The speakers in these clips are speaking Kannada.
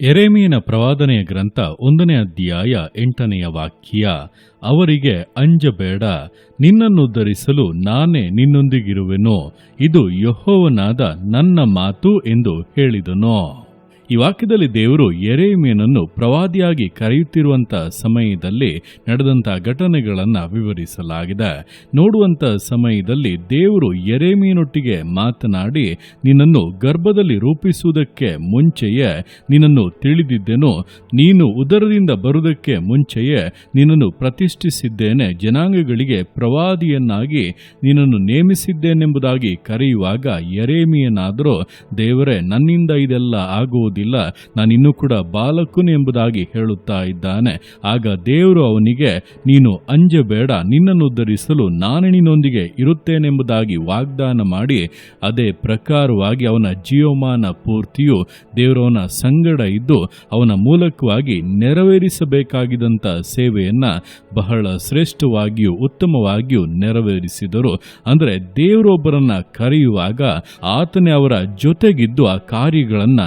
ಎರೆಮೀನ ಪ್ರವಾದನೆಯ ಗ್ರಂಥ ಒಂದನೇ ಅಧ್ಯಾಯ ಎಂಟನೆಯ ವಾಕ್ಯ, ಅವರಿಗೆ ಅಂಜಬೇಡ ನಿನ್ನನ್ನುದ್ಧರಿಸಲು ನಾನೇ ನಿನ್ನೊಂದಿಗಿರುವೆನು, ಇದು ಯಹೋವನಾದ ನನ್ನ ಮಾತು ಎಂದು ಹೇಳಿದನು. ಈ ವಾಕ್ಯದಲ್ಲಿ ದೇವರು ಎರೆಮೀನನ್ನು ಪ್ರವಾದಿಯಾಗಿ ಕರೆಯುತ್ತಿರುವಂತ ಸಮಯದಲ್ಲಿ ನಡೆದಂತ ಘಟನೆಗಳನ್ನ ವಿವರಿಸಲಾಗಿದೆ. ನೋಡುವಂತ ಸಮಯದಲ್ಲಿ ದೇವರು ಎರೆಮೀನೊಟ್ಟಿಗೆ ಮಾತನಾಡಿ, ನಿನ್ನನ್ನು ಗರ್ಭದಲ್ಲಿ ರೂಪಿಸುವುದಕ್ಕೆ ಮುಂಚೆಯೇ ನಿನ್ನನ್ನು ತಿಳಿದಿದ್ದೆನು, ನೀನು ಉದರದಿಂದ ಬರುವುದಕ್ಕೆ ಮುಂಚೆಯೇ ನಿನ್ನನ್ನು ಪ್ರತಿಷ್ಠಿಸಿದ್ದೇನೆ, ಜನಾಂಗಗಳಿಗೆ ಪ್ರವಾದಿಯನ್ನಾಗಿ ನಿನ್ನನ್ನು ನೇಮಿಸಿದ್ದೇನೆಂಬುದಾಗಿ ಕರೆಯುವಾಗ ಎರೇಮಿಯನಾದರೂ ದೇವರೇ ನನ್ನಿಂದ ಇದೆಲ್ಲ ಆಗುವುದಿಲ್ಲ ನಾನಿನ್ನೂ ಕೂಡ ಬಾಲಕನು ಎಂಬುದಾಗಿ ಹೇಳುತ್ತಾ ಇದ್ದಾನೆ. ಆಗ ದೇವರು ಅವನಿಗೆ, ನೀನು ಅಂಜಬೇಡ, ನಿನ್ನನ್ನು ಉದ್ಧರಿಸಲು ನಾನು ನಿನ್ನೊಂದಿಗೆ ಇರುತ್ತೇನೆಂಬುದಾಗಿ ವಾಗ್ದಾನ ಮಾಡಿ, ಅದೇ ಪ್ರಕಾರವಾಗಿ ಅವನ ಜೀವಮಾನ ಪೂರ್ತಿಯು ದೇವರವನ ಸಂಗಡ ಇದ್ದು, ಅವನ ಮೂಲಕವಾಗಿ ನೆರವೇರಿಸಬೇಕಾಗಿದ್ದಂಥ ಸೇವೆಯನ್ನ ಬಹಳ ಶ್ರೇಷ್ಠವಾಗಿಯೂ ಉತ್ತಮವಾಗಿಯೂ ನೆರವೇರಿಸಿದರು. ಅಂದರೆ ದೇವರೊಬ್ಬರನ್ನ ಕರೆಯುವಾಗ ಆತನೇ ಅವರ ಜೊತೆಗಿದ್ದು ಆ ಕಾರ್ಯಗಳನ್ನು ಕಾರ್ಯಗಳನ್ನ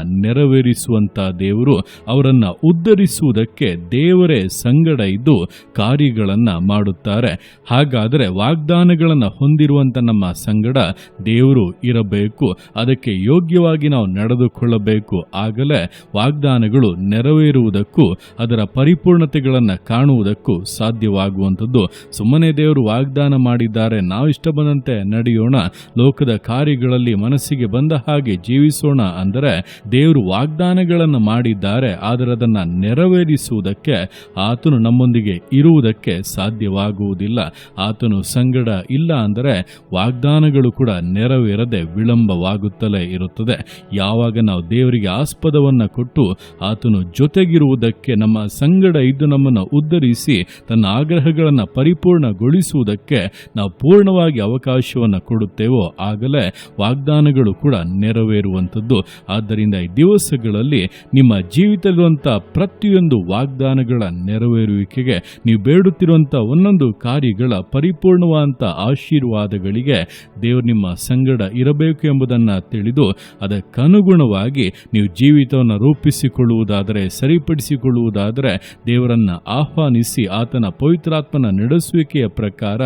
ನೆರವೇರಿಸುವಂತ ದೇವರು ಅವರನ್ನ ಉದ್ಧರಿಸುವುದಕ್ಕೆ ದೇವರೇ ಸಂಗಡ ಇದ್ದು ಕಾರ್ಯಗಳನ್ನ ಮಾಡುತ್ತಾರೆ. ಹಾಗಾದರೆ ವಾಗ್ದಾನಗಳನ್ನು ಹೊಂದಿರುವಂತ ನಮ್ಮ ಸಂಗಡ ದೇವರು ಇರಬೇಕು. ಅದಕ್ಕೆ ಯೋಗ್ಯವಾಗಿ ನಾವು ನಡೆದುಕೊಳ್ಳಬೇಕು. ಆಗಲೇ ವಾಗ್ದಾನಗಳು ನೆರವೇರುವುದಕ್ಕೂ ಅದರ ಪರಿಪೂರ್ಣತೆಗಳನ್ನು ಕಾಣುವುದಕ್ಕೂ ಸಾಧ್ಯವಾಗುವಂಥದ್ದು. ಸುಮ್ಮನೆ ದೇವರು ವಾಗ್ದಾನ ಮಾಡಿದ್ದಾರೆ, ನಾವು ಇಷ್ಟ ಬಂದಂತೆ ನಡೆಯೋಣ, ಲೋಕದ ಕಾರ್ಯಗಳಲ್ಲಿ ಮನಸ್ಸಿಗೆ ಬಂದ ಹಾಗೆ ಜೀವಿಸೋಣ ಅಂದರೆ ದೇವರು ವಾಗ್ದಾನಗಳನ್ನು ಮಾಡಿದ್ದಾರೆ ಆದರೆ ಅದನ್ನು ನೆರವೇರಿಸುವುದಕ್ಕೆ ಆತನು ನಮ್ಮೊಂದಿಗೆ ಇರುವುದಕ್ಕೆ ಸಾಧ್ಯವಾಗುವುದಿಲ್ಲ. ಆತನು ಸಂಗಡ ಇಲ್ಲ ಅಂದರೆ ವಾಗ್ದಾನಗಳು ಕೂಡ ನೆರವೇರದೆ ವಿಳಂಬವಾಗುತ್ತಲೇ ಇರುತ್ತದೆ. ಯಾವಾಗ ನಾವು ದೇವರಿಗೆ ಆಸ್ಪದವನ್ನು ಕೊಟ್ಟು ಆತನು ಜೊತೆಗಿರುವುದಕ್ಕೆ, ನಮ್ಮ ಸಂಗಡ ಇದ್ದು ನಮ್ಮನ್ನು ಉದ್ಧರಿಸಿ ತನ್ನ ಆಗ್ರಹಗಳನ್ನು ಪರಿಪೂರ್ಣಗೊಳಿಸುವುದಕ್ಕೆ ನಾವು ಪೂರ್ಣವಾಗಿ ಅವಕಾಶವನ್ನು ಕೊಡುತ್ತೇವೋ ಆಗಲೇ ವಾಗ್ದಾನಗಳು ಕೂಡ ನೆರವೇರುವಂಥದ್ದು. ಆದ್ದರಿಂದ ಈ ದಿವಸಗಳಲ್ಲಿ ನಿಮ್ಮ ಜೀವಿತದಲ್ಲಿರುವಂಥ ಪ್ರತಿಯೊಂದು ವಾಗ್ದಾನಗಳ ನೆರವೇರುವಿಕೆಗೆ ನೀವು ಬೇಡುತ್ತಿರುವಂಥ ಒಂದೊಂದು ಕಾರ್ಯಗಳ ಪರಿಪೂರ್ಣವಾದಂಥ ಆಶೀರ್ವಾದಗಳಿಗೆ ದೇವರು ನಿಮ್ಮ ಸಂಗಡ ಇರಬೇಕು ಎಂಬುದನ್ನು ತಿಳಿದು ಅದಕ್ಕನುಗುಣವಾಗಿ ನೀವು ಜೀವಿತವನ್ನು ರೂಪಿಸಿಕೊಳ್ಳುವುದಾದರೆ, ಸರಿಪಡಿಸಿಕೊಳ್ಳುವುದಾದರೆ ದೇವರನ್ನ ಆಹ್ವಾನಿಸಿ ಆತನ ಪವಿತ್ರಾತ್ಮನ ನಡೆಸುವಿಕೆಯ ಪ್ರಕಾರ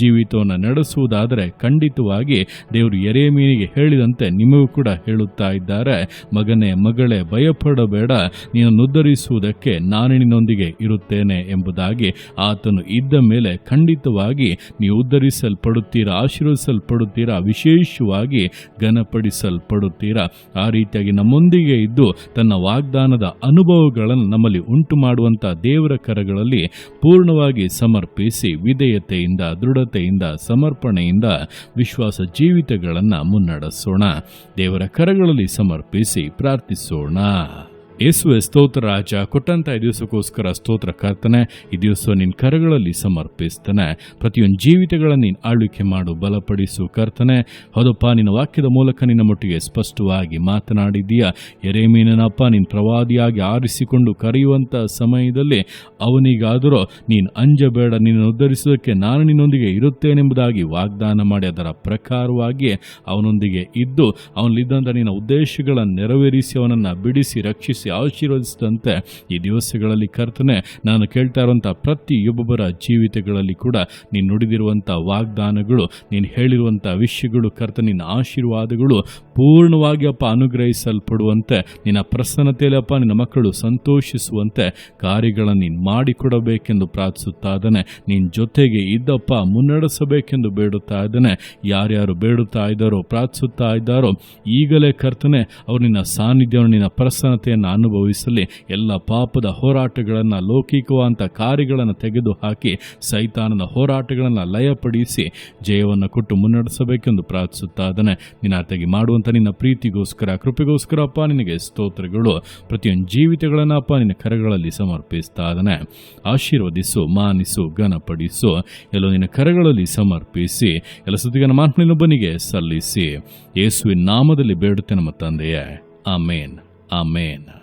ಜೀವಿತವನ್ನು ನಡೆಸುವುದಾದರೆ ಖಂಡಿತವಾಗಿ ದೇವರು ಎರೆಮೀನಿಗೆ ಹೇಳಿದಂತೆ ನಿಮಗೂ ಕೂಡ ಹೇಳುತ್ತಾ ಇದ್ದಾರೆ. ಮಗನೇ ಮಗಳೇ ಭಯಪಡಬೇಡ, ನೀನು ಉದ್ಧರಿಸುವುದಕ್ಕೆ ನಾನು ನಿನ್ನೊಂದಿಗೆ ಇರುತ್ತೇನೆ ಎಂಬುದಾಗಿ ಆತನು ಇದ್ದ ಮೇಲೆ ಖಂಡಿತವಾಗಿ ನೀವು ಉದ್ಧರಿಸಲ್ಪಡುತ್ತೀರಾ ಆಶೀರ್ವಿಸಲ್ಪಡುತ್ತೀರಾ ವಿಶೇಷವಾಗಿ ಘನಪಡಿಸಲ್ಪಡುತ್ತೀರಾ? ಆ ರೀತಿಯಾಗಿ ನಮ್ಮೊಂದಿಗೆ ಇದ್ದು ತನ್ನ ವಾಗ್ದಾನದ ಅನುಭವಗಳನ್ನು ನಮ್ಮಲ್ಲಿ ಉಂಟು ಮಾಡುವಂಥ ದೇವರ ಕರಗಳಲ್ಲಿ ಪೂರ್ಣವಾಗಿ ಸಮರ್ಪಿಸಿ ವಿಧೇಯತೆಯಿಂದ, ದೃಢತೆಯಿಂದ, ಸಮರ್ಪಣೆಯಿಂದ ವಿಶ್ವಾಸ ಜೀವಿತಗಳನ್ನು ಮುನ್ನಡೆಸೋಣ. ದೇವರ ಕರಗಳಲ್ಲಿ ಸಮರ್ಪಿಸಿ sonra ಯೇಸುವೆ ಸ್ತೋತ್ರ ರಾಜ ಕೊಟ್ಟಂಥ ದಿವಸಕ್ಕೋಸ್ಕರ ಸ್ತೋತ್ರ ಕರ್ತನೆ, ಈ ದಿವಸ ನಿನ್ನ ಕರಗಳಲ್ಲಿ ಸಮರ್ಪಿಸ್ತಾನೆ. ಪ್ರತಿಯೊಂದು ಜೀವಿತಗಳನ್ನು ನೀನು ಆಳ್ವಿಕೆ ಮಾಡು, ಬಲಪಡಿಸು ಕರ್ತನೆ. ಹೌದಪ್ಪ, ನಿನ್ನ ವಾಕ್ಯದ ಮೂಲಕ ನಿನ್ನ ಮಟ್ಟಿಗೆ ಸ್ಪಷ್ಟವಾಗಿ ಮಾತನಾಡಿದ್ದೀಯ. ಎರೆಮೀನನಪ್ಪ ನಿನ್ನ ಪ್ರವಾದಿಯಾಗಿ ಆರಿಸಿಕೊಂಡು ಕರೆಯುವಂಥ ಸಮಯದಲ್ಲಿ ಅವನಿಗಾದರೂ ನೀನು ಅಂಜಬೇಡ ನಿನ್ನ ಉದ್ಧರಿಸುವುದಕ್ಕೆ ನಾನು ನಿನ್ನೊಂದಿಗೆ ಇರುತ್ತೇನೆಂಬುದಾಗಿ ವಾಗ್ದಾನ ಮಾಡಿ, ಅದರ ಪ್ರಕಾರವಾಗಿ ಅವನೊಂದಿಗೆ ಇದ್ದು ಅವನಲ್ಲಿದ್ದಂಥ ನಿನ್ನ ಉದ್ದೇಶಗಳನ್ನು ನೆರವೇರಿಸಿ, ಅವನನ್ನು ಬಿಡಿಸಿ, ರಕ್ಷಿಸಿ ಆಶೀರ್ವದಿಸಿದಂತೆ ಈ ದಿವಸಗಳಲ್ಲಿ ಕರ್ತನೆ, ನಾನು ಕೇಳ್ತಾ ಇರುವಂಥ ಪ್ರತಿಯೊಬ್ಬೊಬ್ಬರ ಜೀವಿತಗಳಲ್ಲಿ ಕೂಡ ನೀನು ನುಡಿದಿರುವಂಥ ವಾಗ್ದಾನಗಳು, ನೀನು ಹೇಳಿರುವಂಥ ವಿಷಯಗಳು ಕರ್ತ ನಿನ್ನ ಆಶೀರ್ವಾದಗಳು ಪೂರ್ಣವಾಗಿ ಅಪ್ಪ ಅನುಗ್ರಹಿಸಲ್ಪಡುವಂತೆ, ನಿನ್ನ ಪ್ರಸನ್ನತೆಯಲ್ಲಿ ಅಪ್ಪ ನಿನ್ನ ಮಕ್ಕಳು ಸಂತೋಷಿಸುವಂತೆ ಕಾರ್ಯಗಳನ್ನು ನೀನು ಮಾಡಿಕೊಡಬೇಕೆಂದು ಪ್ರಾರ್ಥಿಸುತ್ತಾ ಇದ್ದಾನೆ. ನಿನ್ನ ಜೊತೆಗೆ ಇದ್ದಪ್ಪ ಮುನ್ನಡೆಸಬೇಕೆಂದು ಬೇಡುತ್ತಾ ಇದ್ದಾನೆ. ಯಾರ್ಯಾರು ಬೇಡುತ್ತಾ ಇದ್ದಾರೋ, ಪ್ರಾರ್ಥಿಸುತ್ತಾ ಇದ್ದಾರೋ, ಈಗಲೇ ಕರ್ತನೆ, ಅವರು ನಿನ್ನ ಸಾನ್ನಿಧ್ಯವನ್ನು, ನಿನ್ನ ಪ್ರಸನ್ನತೆಯನ್ನು ಅನುಭವಿಸಲಿ. ಎಲ್ಲ ಪಾಪದ ಹೋರಾಟಗಳನ್ನು, ಲೌಕಿಕವಾದಂಥ ಕಾರ್ಯಗಳನ್ನು ತೆಗೆದುಹಾಕಿ, ಸೈತಾನನ ಹೋರಾಟಗಳನ್ನು ಲಯಪಡಿಸಿ, ಜಯವನ್ನು ಕೊಟ್ಟು ಮುನ್ನಡೆಸಬೇಕೆಂದು ಪ್ರಾರ್ಥಿಸುತ್ತಾ ಇದ್ದಾನೆ. ನಿನ್ನ ಮಾಡುವಂಥ ನಿನ್ನ ಪ್ರೀತಿಗೋಸ್ಕರ ಕೃಪೆಗೋಸ್ಕರ ಅಪ್ಪ ನಿನಗೆ ಸ್ತೋತ್ರಗಳು. ಪ್ರತಿಯೊಂದು ಜೀವಿತಗಳನ್ನು ಅಪ್ಪ ನಿನ್ನ ಕರಗಳಲ್ಲಿ ಸಮರ್ಪಿಸ್ತಾ ಆಶೀರ್ವದಿಸು, ಮಾನಿಸು, ಘನಪಡಿಸು. ಎಲ್ಲೋ ನಿನ್ನ ಕರಗಳಲ್ಲಿ ಸಮರ್ಪಿಸಿ, ಎಲ್ಲ ಸುದ್ದಿಗನ ಮಾತಿನೊಬ್ಬನಿಗೆ ಸಲ್ಲಿಸಿ. ಯೇಸುವಿನ ನಾಮದಲ್ಲಿ ಬೇಡುತ್ತೆ ನಮ್ಮ ತಂದೆಯೇ. ಆಮೇನ್. ಆಮೇನ್.